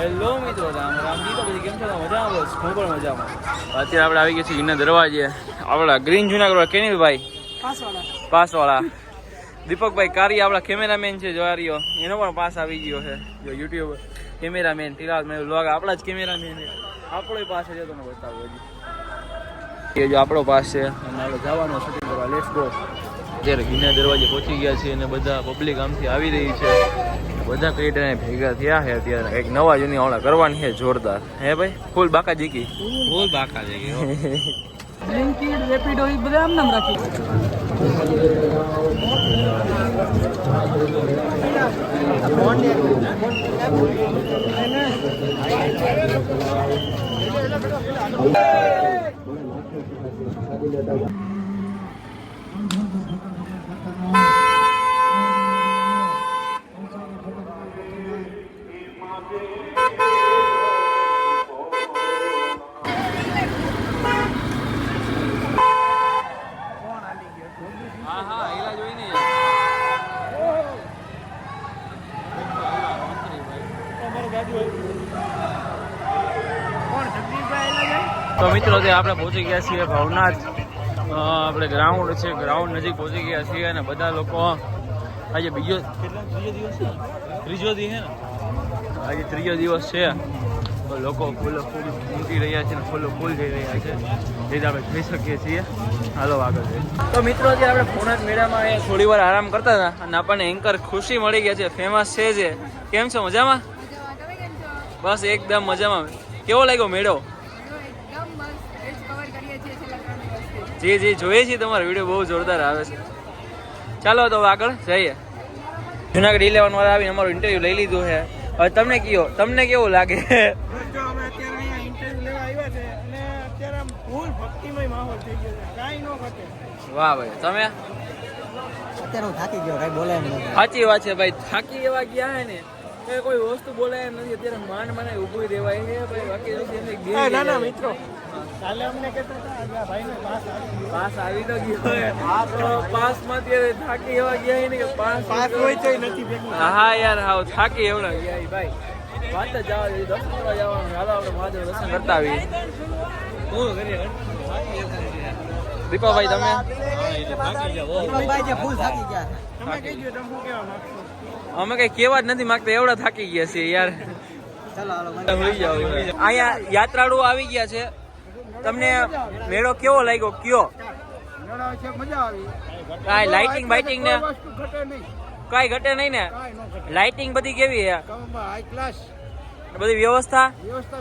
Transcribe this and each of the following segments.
Hello મિત્રો. રામ રામ. તો પછી કેમ છો? હું પણ મજામાં. અત્યારે આપણે આવી ગયા છીએ ગીરના દરવાજે. આપણા ગ્રીન જુનાગઢ ભાઈ? પાસવાળા. દીપકભાઈ કારી આપણા કેમેરામેન છે જોવારીઓ એનો પણ પાસ આવી ગયો છે. જો યુટ્યુબ કેમેરામેન તિલાલ મેં વ્લોગ આપણા જ કેમેરામેન છે. આપણો પાસ છે તમને બતાવો હજી. એ જો આપણો પાસ છે. અને આપણે જવાનું શૂટિંગ કરવા. લેટ્સ ગો અત્યારે ગીરના દરવાજે પહોંચી ગયા છીએ અને બધા પબ્લિક આમથી આવી રહી છે. બધા ક્રિએટર ભેગા થયા છે અત્યારે? એક નવા જૂની ઓળા કરવાની છે જોરદાર. હે ભાઈ? ફૂલ બાકા જીકી ફૂલ બાકા જીકી બ્લિંકિટ રેપિડો એ બધા આમ નામ રાખ્યું હા હા એલા જોઈને તો મિત્રો આપણે પહોંચી ગયા છીએ ભવનાથ આપણે ગ્રાઉન્ડ છે ગ્રાઉન્ડ નજીક પહોંચી ગયા છીએ અને બધા લોકો આજે બીજો કેટલા ત્રીજો દિવસ ત્રીજો દિવસ ને? આજે ત્રીજો દિવસ છે. તો લોકો ફૂલ ફૂલ મૂકી રહ્યા છે અને ફૂલો ફૂલ જઈ રહ્યા છે. એ જ આપણે જોઈ શકીએ છીએ. હાલો આગળ જઈએ. તો મિત્રો જે આપણે પૂર્ણાથ મેળામાં અહીંયા થોડી વાર આરામ કરતા હતા અને આપણને એન્કર ખુશી મળી ગયા છે. ફેમસ છે જે. કેમ છો? મજામાં? બસ એકદમ મજામાં. કેવો લાગ્યો મેળો? જી જી, જોઈએ છીએ તમારો વીડિયો. બહુ જોરદાર આવે છે. ચાલો તો આગળ જઈએ. જુનાગઢ ઇલેવન વાળા આવીને અમારું ઇન્ટરવ્યુ લઈ લીધું છે. હવે તમને કયો તમને કેવું લાગે? જો અમે અત્યારે અહીંયા ઇન્ટરવ્યુ લેવા આવ્યા છે અને અત્યારે આમ ફૂલ ભક્તિમય માહોલ થઈ ગયો છે. કાંઈ ન ઘટે. વાહ ભાઈ તમે? અત્યારે હું થાકી ગયો બોલાય સાચી વાત છે ભાઈ થાકી એવા ગયા હે ને કે કોઈ વસ્તુ બોલાય નથી. અત્યારે માંડ મને ઊભું રહેવાય છે ભાઈ બાકી ના ના મિત્રો. કાલે અમને કહેતા પાસ આવી ગયો પાસ આવી તો ગયો પાસ તો પાસમાં અત્યારે થાકી એવા ગયા ને કે પાસ પાસ હોય તો નથી ભેગું. હા યાર હાવ થાકી એવડા ગયા ભાઈ. વાત જ જવા દે દર્શન કરવા જવાનું. હાલો આપણે મહાદેવ દર્શન કરતા આવીએ. હું કરીએ? દીપાભાઈ તમે? અમે કઈ કેવા જ નથી માંગતા. એવડા થાકી ગયા છીએ યાર. અહીંયા યાત્રાળુઓ આવી ગયા છે. તમને મેળો કેવો લાગ્યો? કયો? કાંઈ લાઇટિંગ બાઇટિંગ ને? કોઈ ઘટે નહીં. કાંઈ ઘટે નહીં ને? લાઇટિંગ બધી કેવી છે? હાઈ બધી વ્યવસ્થા? વ્યવસ્થા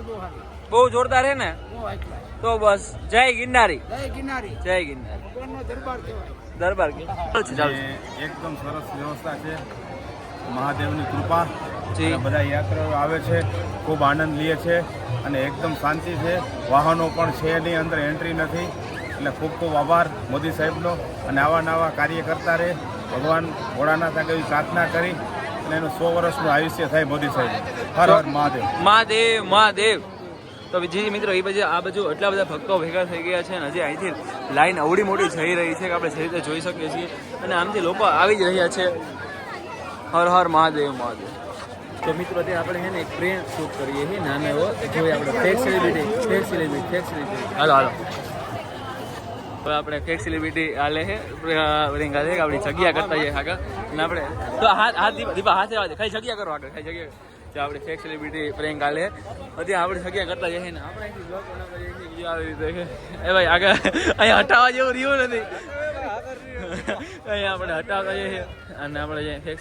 બહુ જોરદાર છે ને? બહુ હાઈ ક્લાસ તો બસ જય ગિરનારી. જય કિનારી જય ગિરનારી. દરબાર દરબાર એકદમ સરસ વ્યવસ્થા છે. મહાદેવની કૃપા. જી. બધા યાત્રાઓ આવે છે ખૂબ આનંદ લે છે. અને એકદમ શાંતિ છે. વાહનો પણ છે નહીં, અંદર એન્ટ્રી નથી. એટલે ખૂબ ખૂબ આભાર મોદી સાહેબનો. અને આવા નવા કાર્ય કરતા રહે. ભગવાન ભોળાનાથ આગળ પ્રાર્થના કરી અને એનું સો વર્ષનું આયુષ્ય થાય મોદી સાહેબ. હર હર મહાદેવ. મહાદેવ મહાદેવ. તો જી મિત્રો, એ બાજુ, આ બાજુ એટલા બધા ભક્તો ભેગા થઈ ગયા છે અને હજી અહીંથી લાઈન અવડી મોટી જઈ રહી છે કે આપણે જે રીતે જોઈ શકીએ છીએ. અને આમથી લોકો આવી જ રહ્યા છે. હર હર મહાદેવ મહાદેવ. તો મિત્રો તે આપણે છે ને એક પ્રેમ શૂટ કરીએ છીએ. નાનો એવો. જોઈએ આપણે fake celebrity fake celebrity fake celebrity હાલો હાલો. તો આપણે ફેક સેલિબ્રિટી હાલે છે. પ્રિયંકા છે, આપણી જગ્યા કરતા જઈએ આગળ. અને આપણે તો હાથ હાથ દીપા હાથે આવે ખાલી જગ્યા કરો આગળ, ખાલી જગ્યા તો આપણે ફેક સેલિબ્રિટી પ્રિયંકા આલે હજી આપણે જગ્યા કરતા જઈએ ને. આપણે આવી રીતે એ ભાઈ આગળ અહીંયા હટાવવા જેવું રહ્યું નથી. અહીંયા આપણે હટાવતા જઈએ અને આપણે જે ફેક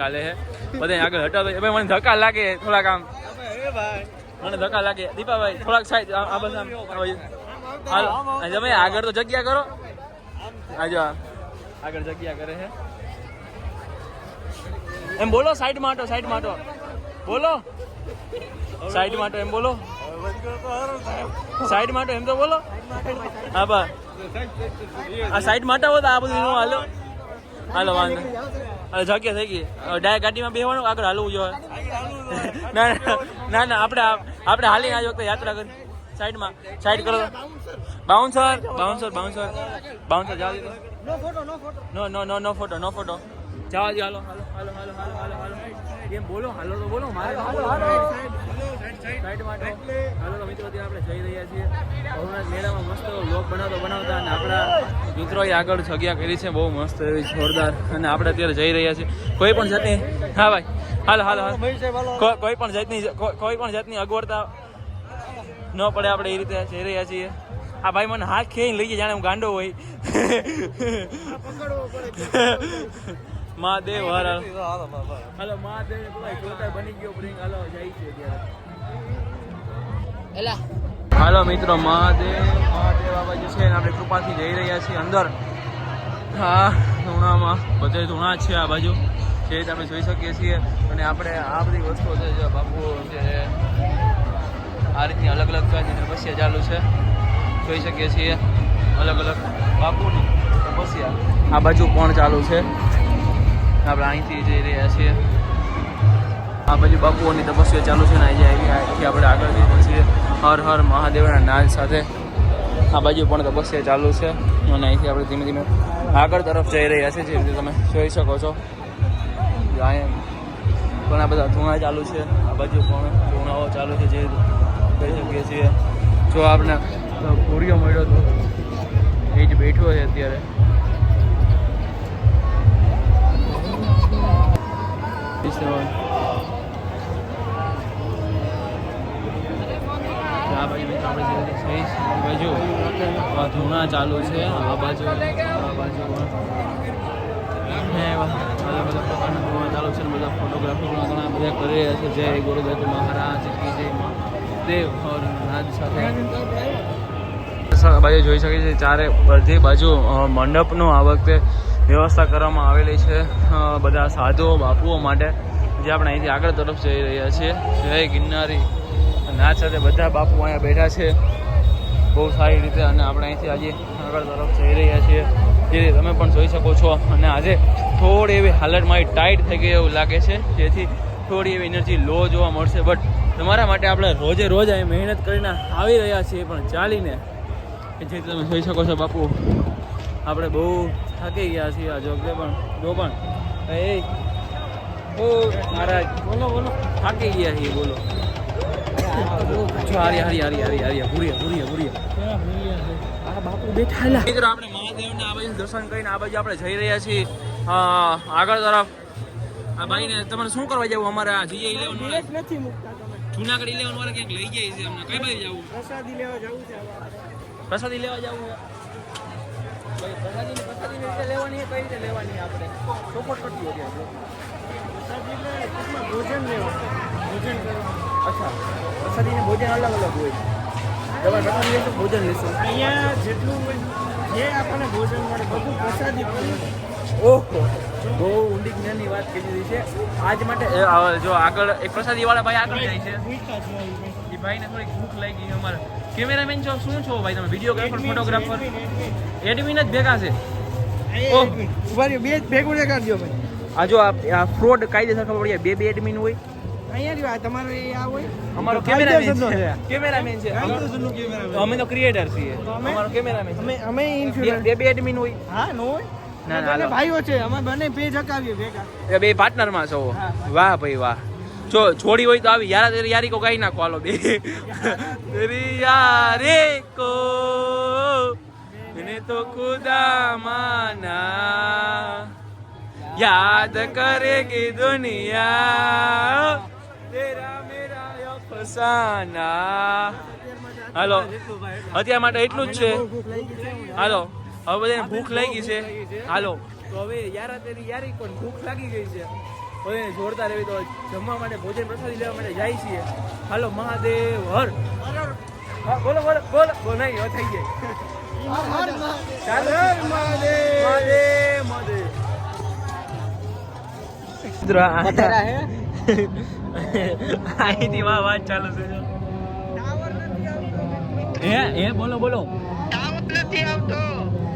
કાલે છે, બધા આગળ હટાવતા. ભાઈ, મને ધક્કા લાગે થોડાક આમ. મને ધક્કા લાગે. દીપાભાઈ, થોડાક સાઈડ આ બસ આમ હાલો. તમે આગળ તો જગ્યા કરો. આજો આગળ જગ્યા કરે છે. એમ બોલો, સાઈડ માટો સાઈડ માટો. બોલો. સાઈડ માટો એમ બોલો. સાઈડ માટો એમ તો બોલો. હા આ સાઈડ માટે હો તો આ બધું નું હાલો. હાલો વાંધો અરે જગ્યા થઈ ગઈ. ડાયરેક્ટ ગાડીમાં બેહવાનું આગળ હાલવું જોઈએ? ના ના, ના ના આપણે આપણે હાલીને આજ વખતે યાત્રા કરી. સાઈડમાં સાઈડ કરો. બાઉન્સર બાઉન્સર બાઉન્સર બાઉન્સર જવા દીધો. No photo no photo no no no no photo no photo જવા દો હાલો હાલો હાલો હાલો હાલો હાલો. એમ બોલો હાલો તો બોલો મારે હાલો સાઈડમાં તો હાલો તો મિત્રો અત્યારે આપણે જઈ રહ્યા છીએ. ભવનાથ મેળામાં મસ્ત લોક બનાવતો બનાવતા અને આપણા મિત્રોએ આગળ જગ્યા કરી છે બહુ મસ્ત એવી જોરદાર. અને આપણે અત્યારે જઈ રહ્યા છીએ. કોઈ પણ જાતની હા ભાઈ. હાલો હાલો હાલ. કોઈ પણ જાતની કોઈ- કોઈ પણ જાતની અગવડતા ન પડે આપણે એ રીતે જઈ રહ્યા છીએ. આ ભાઈ મને હાથ ખેઈ લઈ જાય જાણે હું ગાંડો હોય. મહાદેવ હર હર. હાલો મહાદેવ ભાઈ જોરદાર બની ગયો બ્રિંગ હાલો જાય છે અત્યારે. હાલો મિત્રો મહાદેવ મહાદેવ આ બાજુ છે અને આપણે કૃપાથી જઈ રહ્યા છીએ અંદર. હા ધૂણામાં. બધે ધૂણા છે આ બાજુ. જે રીતે આપણે જોઈ શકીએ છીએ. અને આપણે આ બધી વસ્તુઓ છે જે બાપુ છે આ રીતની અલગ અલગ તપસ્યા ચાલુ છે. જોઈ શકીએ છીએ. અલગ અલગ બાપુની તપસ્યા આ બાજુ પણ ચાલુ છે. આપણે અહીંથી જઈ રહ્યા છીએ, આ બાજુ બાપુઓની તપસ્યા ચાલુ છે ને જાય અહીંથી આપણે આગળ જઈએ છીએ હર હર મહાદેવના નાદ સાથે આ બાજુ પણ તપસ્યા ચાલુ છે અને અહીંથી આપણે ધીમે ધીમે આગળ તરફ જઈ રહ્યા છીએ જે રીતે તમે જોઈ શકો છો. ઘણા બધા ધૂણા ચાલુ છે, આ બાજુ પણ ધૂણાઓ ચાલુ છે, જે કહી શકીએ છીએ. જો આપણે પૂરીઓ મળ્યો હતો એ જ બેઠો છે અત્યારે. આ બાજુ મિત્રો આપણે જે રીતે બાજુ? આ ધૂણા ચાલુ છે. આ બાજુ. આ બાજુ અલગ અલગ પ્રકારના ધૂણા ચાલુ છે બધા ફોટોગ્રાફી પણ ઘણા બધા કરી રહ્યા છે. જય ગુરુદત્ત મહારાજ કી જય દેવ રાજ સાથે. બાજુ જોઈ શકે છે ચારે બધી બાજુ મંડપનું આ વખતે વ્યવસ્થા કરવામાં આવેલી છે બધા સાધુઓ, બાપુઓ માટે, જે આપણે અહીંથી આગળ તરફ જઈ રહ્યા છીએ. જય ગિરનારી. ના સાથે બધા બાપુ અહીંયા બેઠા છે. બહુ સારી રીતે અને આપણે અહીંથી આજે આગળ તરફ જઈ રહ્યા છીએ. જે રીતે તમે પણ જોઈ શકો છો. અને આજે થોડી એવી હાલત મારી ટાઈટ થઈ ગઈ એવું લાગે છે, જેથી થોડી એવી એનર્જી લો જોવા મળશે. બટ તમારા માટે આપણે રોજે રોજ અહીં મહેનત કરીને આવી રહ્યા છીએ, પણ ચાલીને. જેથી તમે જોઈ શકો છો બાપુ. આપણે બહુ થાકી ગયા છીએ આ જોકે પણ જો પણ. એ ઓ મહારાજ બોલો બોલો. થાકી ગયા છીએ બોલો. હારી હારી હારી હારી હારી ભૂરિયા ભૂરિયા ભૂરિયા આ બાપુ બેઠા મિત્રો આપણે મહાદેવના આ બાજુ દર્શન કરીને આ બાજુ આપણે જઈ રહ્યા છીએ. આગળ તરફ. આ ભાઈને તમારે શું કરવા જવું? અમારે આ જીએ ઇલેવન વાળા. નથી મૂકતા તમે. જુનાગઢ ઇલેવન વાળા ક્યાંક લઈ જાય છે અમને. કઈ બાજુ જવું? પ્રસાદી લેવા જવું છે પ્રસાદી લેવા જવું છે ભાઈ, પ્રસાદીની પ્રસાદીની રીતે લેવાની કઈ રીતે લેવાની આપણે ચોપટ કરતી ભોજન લેવાનું ભોજન કરવાનું અચ્છા પ્રસાદીને ભોજન અલગ અલગ હોય તમારે ભોજન લેશો અહીંયા જેટલું જે આપણને ભોજન મળે પ્રસાદી ઓહો, બહુ ઊંડી જ્ઞાનની વાત કરી દીધી છે. આજ માટે જો આગળ, એક પ્રસાદી ભાઈ આગળ જાય છે. એ ભાઈને થોડીક ભૂખ લાગી ગઈ અમારે. કેમેરામેન છો, શું છો ભાઈ તમે? વિડીયોગ્રાફર ફોટોગ્રાફર એડમિન, જ ભેગા છે. અહીંયા ઓહ. એડમિન. ઊભા રહ્યો, બે જ ભેગું દેખાડજો ભાઈ. આ જો આ ફ્રોડ કાયદેસર ખબર પડી બે બે એડમિન હોય. અહીંયા રહ્યો, આ તમારે એ આ હોય. અમારો કેમેરામેન છે. છે. કેમેરામેન છે. અમે તો ક્રિએટર છીએ? અમારો કેમેરામેન અમે અમે બે. બે- બે એડમિન હોય. હા નો હોય? ના, ના, ભાઈઓ છે. અમે બંને પેજ હકાવીએ ભેગા. બે પાર્ટનરમાં છો. વાહ ભાઈ વાહ. જો છોડી હોય તો આવી. યારા તેરી યારી કો ગાઈ નાખો હાલો બે. યારી કો. મને તો ખુદા માના યાદ કરેગી દુનિયા. તેરા મેરા ફસાના. હાલો અત્યાર માટે એટલું જ છે. હાલો હવે બધાને ભૂખ લાગી ગઈ છે. હાલો. તો હવે યાર તેની યારી પણ ભૂખ લાગી ગઈ છે. હવે જોરદાર એવી તો જમવા માટે ભોજન પ્રસાદી લેવા માટે જાય છીએ. હાલો મહાદેવ હર. બોલો બોલો બોલો. નહીં થઈ જાય. અહીંથી વાહ વાત ચાલુ છે હે બોલો બોલો.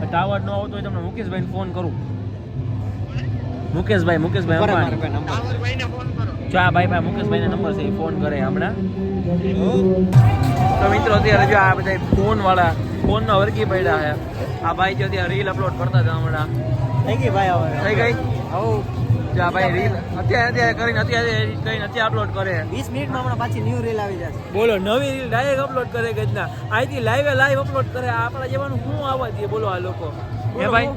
ટાવર નો આવતો હોય તમને મુકેશભાઈ ફોન કરું. મુકેશભાઈ મુકેશભાઈ અંબાણી જો આ ભાઈ ભાઈ મુકેશભાઈ નંબર છે એ ફોન કરે હમણાં. તો મિત્રો અત્યારે જો આ બધા ફોન વાળા ફોન નો વર્ગી પડ્યા છે. આ ભાઈ જો ત્યાં રીલ અપલોડ કરતા હતા હમણાં. થઈ ગઈ ભાઈ હવે. થઈ ગઈ? જા ભાઈ રીલ અત્યારે અત્યારે કરીને અત્યારે કરીને અત્યારે અપલોડ કરે. વીસ મિનિટમાં હમણાં પાછી ન્યૂ રીલ આવી જશે. બોલો નવી રીલ ડાયરેક્ટ અપલોડ કરે ગજના અહીંથી લાઈવે લાઈવ અપલોડ કરે. આપણા જેવાનું શું આવવા દે બોલો આ લોકો. હે ભાઈ?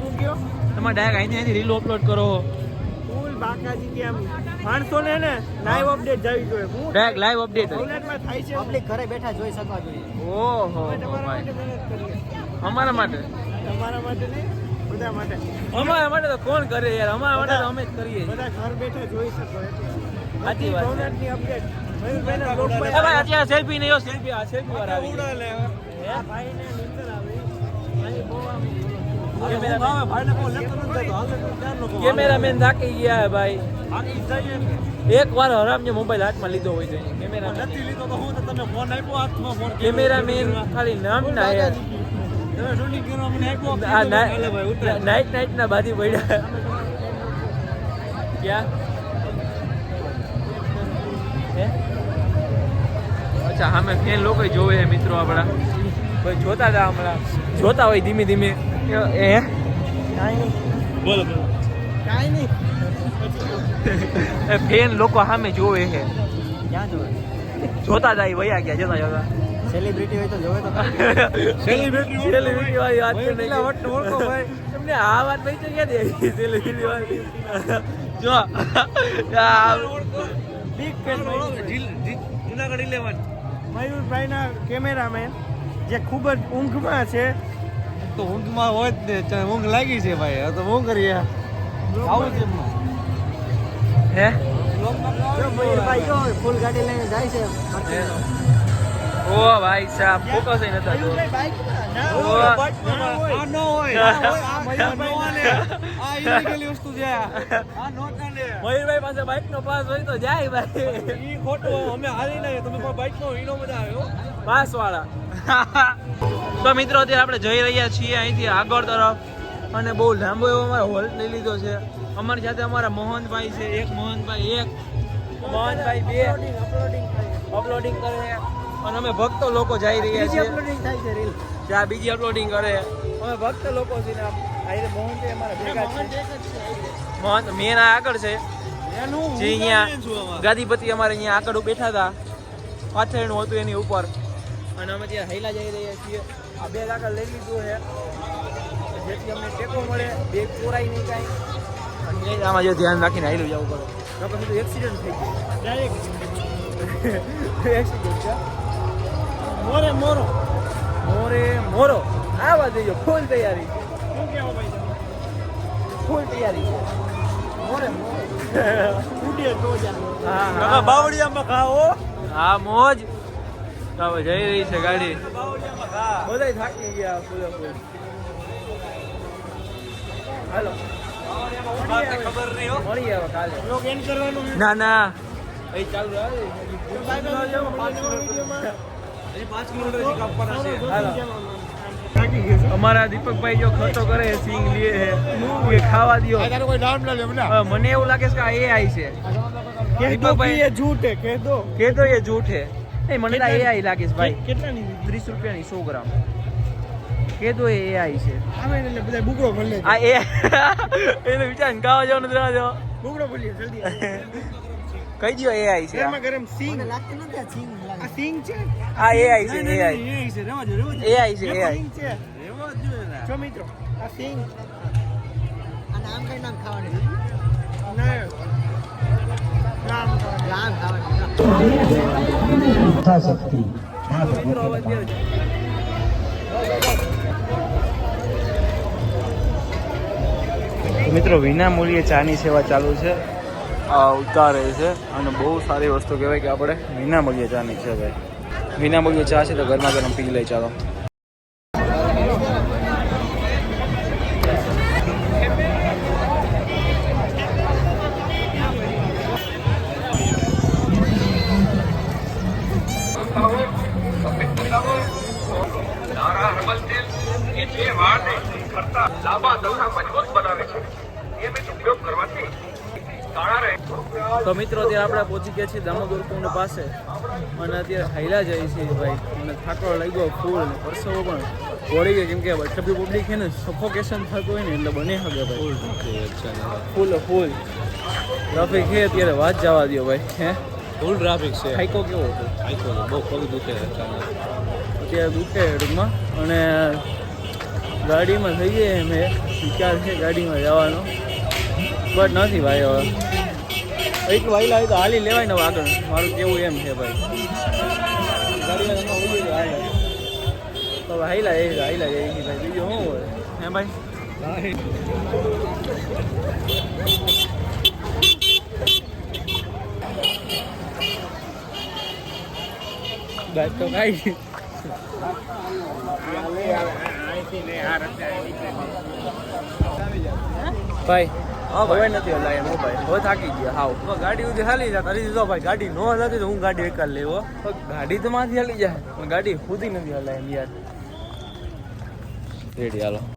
તમારે ડાયરેક્ટ અહીંથી અહીંથી રીલ અપલોડ કરો. ફૂલ બાકાજી કે આમ માણસો ને ને લાઈવ અપડેટ જવી જોઈએ. હું ડાયરેક્ટ લાઈવ અપડેટ અવલાદમાં થાય છે. પબ્લિક ઘરે બેઠા જોઈ શકવા જોઈએ ઓહો અમે માટે અમારા માટે? તમારા માટે નહીં બધા માટે. અમારા માટે તો કોણ કરે યાર? અમારા માટે તો અમે જ કરીએ. બધા ઘર બેઠા જોઈ શકો સાચી વાત. અપડેટ ભાઈ અત્યારે સેલ્ફી આ સેલ્ફી વાળા આવી ભાઈને નીંદર આવી અહીં બહુ આમ કેમેરામેન થાકી ગયા હે ભાઈ. એક વાર હરામ જે મોબાઈલ હાથમાં લીધો હોય તો કેમેરામેન. કેમેરામેન ખાલી નામ ના હે આ નાઈટ નાઈટ ના બાજી પડ્યા. ક્યાં? અચ્છા અચ્છા સામે ફેન લોકો જોવે છે મિત્રો આપણા. જોતા હતા હમણાં. જોતા હોય ધીમે ધીમે. એ? કાંઈ નહીં. બોલો બોલો કાંઈ નહીં ફેન લોકો સામે જોવે છે. ક્યાં જોવે? જોતા જાય વયા ગયા જોતા જોતા સેલિબ્રિટી હોય તો જોવે તો સેલિબ્રિટી સેલિબ્રિટી વાળી વાત કરી. ઓળખો ભાઈ? તમને આ વાત ભાઈ તો ક્યાં દે સેલિબ્રિટી વાળી. જો. આ બિગ ફેન જુનાગઢ ઇલેવન મયુરભાઈના કેમેરામેન જે ખૂબ જ ઊંઘમાં છે તો ઊંઘમાં હોય જ ને ઊંઘ લાગી છે ભાઈ. તો શું કરીએ? આવું છે હે? ફૂલ ગાડી લઈને જાય છે. ઓ ભાઈ સાહેબ ફોકસ નથી મયુરભાઈ હાલે. પાસે બાઇક પાસ હોય તો જાય ભાઈ. ખોટું અમે હારી નહીં તમે બધા આવ્યો પાસ તો મિત્રો, અત્યારે આપણે જઈ રહ્યા છીએ અહીંથી આગળ તરફ. અને બહુ લાંબો એવો અમારે હોલ્ટ લઈ લીધો છે. અમારી સાથે અમારા મોહનભાઈ છે. એક મોહનભાઈ એક. મોહનભાઈ બે. અપલોડિંગ કરે. અને અમે ભક્તો લોકો જઈ રહ્યા છીએ. અપલોડિંગ થાય છે રીલ જ્યાં બીજી અપલોડિંગ કરે. અમે ભક્ત લોકો છીએ ને આમ આ મોહન છે અમારા ભેગા છે. મોહન મેન આગળ છે. જે અહીંયા ગાદીપતિ અમારે અહીંયા આગળ બેઠા હતા. પાથરણું હતું એની ઉપર. અને અમે ત્યાં હૈલા જઈ રહ્યા છીએ. આ બે આગળ લઈ લીધું છે. જેથી અમને ટેકો મળે. બેગ ચોરાય નહીં કાંઈ. અને આમાં જો ધ્યાન રાખીને હાઈલું જવું પડે. બધું એક્સિડન્ટ થઈ ગયું. એક્સિડન્ટ છે મોરે મોરો. મોરે મોરો. આવા દેજો ફૂલ તૈયારી શું કેવો ભાઈ ફૂલ તૈયારી છે. મોરે મોરો. ઉડીએ તો જા હા હા. બાવળિયામાં ખાઓ? હા મોજ. તો હવે જઈ રહી છે ગાડી. બધા થાકી ગયા ફૂલે ફૂલ હાલો. ના ના. ચાલુ અમારા દીપકભાઈ જો ખર્ચો કરે સિંગ લે છે એ ખાવા દ્યો. કોઈ નામ ના લે હવે મને એવું લાગે છે કે આ એઆઈ છે. દીપકભાઈ- કે એ ઝૂઠ હે કહેતો કે દો એ જૂઠ. હે નહીં મને તો એઆઈ લાગે છે ભાઈ. કેટલાની દીધી? ત્રીસ રૂપિયાની સો ગ્રામ. કે તો એ એઆઈ છે. આવે એટલે બધા બુકડો ભરી આ એ એને વિચાર ગાવા જવાનું જવા દેવા. બુકડો ભરી લેજો, જલ્દી. કહી દો એઆઈ છે. ગરમા ગરમ સિંગ. લાગતું નથી આ છીંગ આ સિંગ છે? આ એઆઈ છે એઆઈ છે રેવા જો રેવા જો એઆઈ છે એઆઈ છે. રેવા જ. જો મિત્રો આ સિંગ. અને આમ કઈ નામ ખાવાની? ના. નામ ખાવાનું. મિત્રો હવે અત્યારે મિત્રો વિના મૂલ્યે ચાની સેવા ચાલુ છે. આ ઉતારે છે અને બહુ સારી વસ્તુ કહેવાય કે આપણે વિના મગીએ ચાની છે ભાઈ વિના મગીએ ચા છે તો ગરમા ગરમ પી લઈ ચાલો. મિત્રો અત્યારે આપણે પહોંચી ગયા છીએ દામોદર કુંડ પાસે. અને અત્યારે હાઈલા જાય છે ભાઈ. અને થાકડો લાગ્યો ફૂલ અને પરસવો પણ વળી ગયો. કેમ કે બધી પબ્લિક છે ને સફોકેશન થતું હોય ને એટલે બને હગે ભાઈ. ફૂલ ફૂલ ટ્રાફિક છે અત્યારે વાત જવા દો ભાઈ હે? ફૂલ ટ્રાફિક છે. હાઈકો કેવો હતો? આઈકો બહુ પગ દુખે અત્યારે દુખે ટૂંકમાં અને ગાડીમાં થઈ જઈએ અમે. વિચાર છે ગાડીમાં જવાનો. બટ નથી ભાઈ હવે. એટલું હાઈલા હોય તો હાલી લેવાય ને હવે આગળ મારું કેવું એમ છે ભાઈ. ગાડીમાં તમે ઊભી રહો, હાલે. તો હવે હાઈલા એ હાઈલા જાય છે ભાઈ. બીજું શું હોય? હે ભાઈ? ગાડી તો કાંઈ ભાઈ હા હવે નથી હલાય ભાઈ. હવે થાકી ગયા હાવ. ગાડી ઉધી હાલી જાય કરી દીધો ભાઈ ગાડી નો હલાતી તો હું ગાડી એક લેવો. ગાડી તો માંથી હલી જાય પણ ગાડી ખુદ નથી હલાય એમ યાર. રેડી હાલો.